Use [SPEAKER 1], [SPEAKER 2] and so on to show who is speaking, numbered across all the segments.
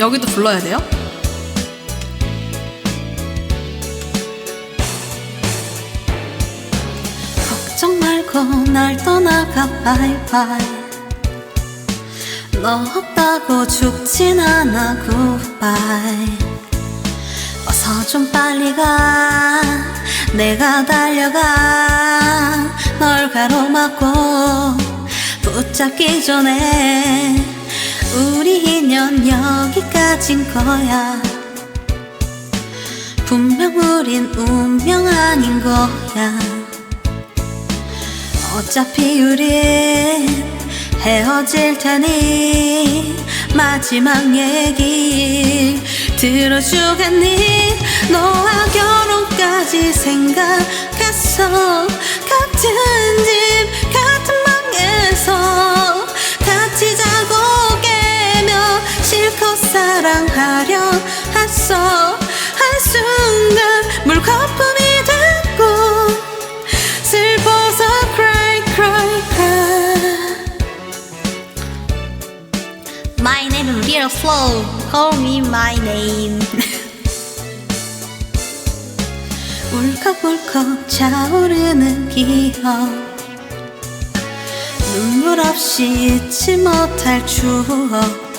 [SPEAKER 1] 여기도 불러야 돼요? 걱정 말고 날 떠나가 바이바이 너 없다고 죽진 않아 굿바이 어서 좀 빨리 가 내가 달려가. 널 가로막고 붙잡기 전에 우리 인연 여기까진 거야. 분명 우린 운명 아닌 거야. 어차피 우린 헤어질 테니 마지막 얘기 들어주겠니? 너와 결혼까지 생각했어 사랑하려 했어. 한순간 물거품이 됐고 슬퍼서 cry cry cry. My name is real slow Call me my name. 울컥울컥 차오르는 기억. 눈물 없이 잊지 못할 추억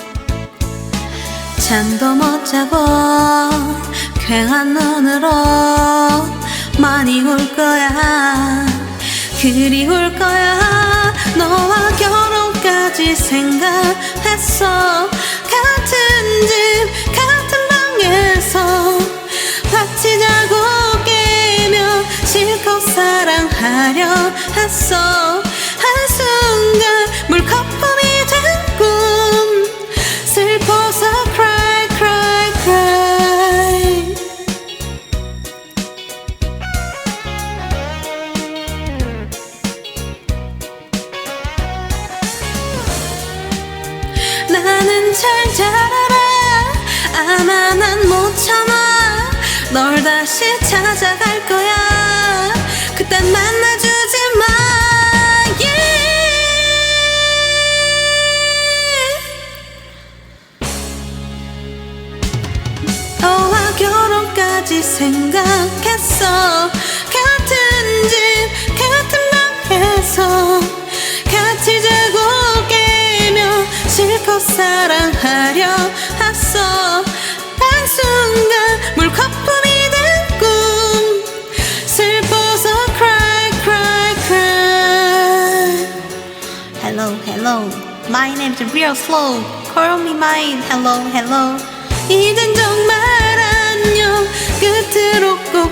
[SPEAKER 1] 잠도 못 자고 괭한 눈으로 많이 울 거야. 그리울 거야. 너와 결혼까지 생각했어. 같은 집 같은 방에서 같이 자고 깨며 실컷 사랑하려 했어. 한순간 물거 나는 잘 자라라. 아마 난 못 참아. 널 다시 찾아갈 거야. 그땐 만나주지 마. Yeah. 너와 결혼까지 생각했어. 같은 집 같은 사랑하려 했어 한순간 물거품이 된 꿈 슬퍼서 cry cry cry Hello hello My name's Real Flow Call me mine Hello hello 이젠 정말 안녕 끝으로 꼭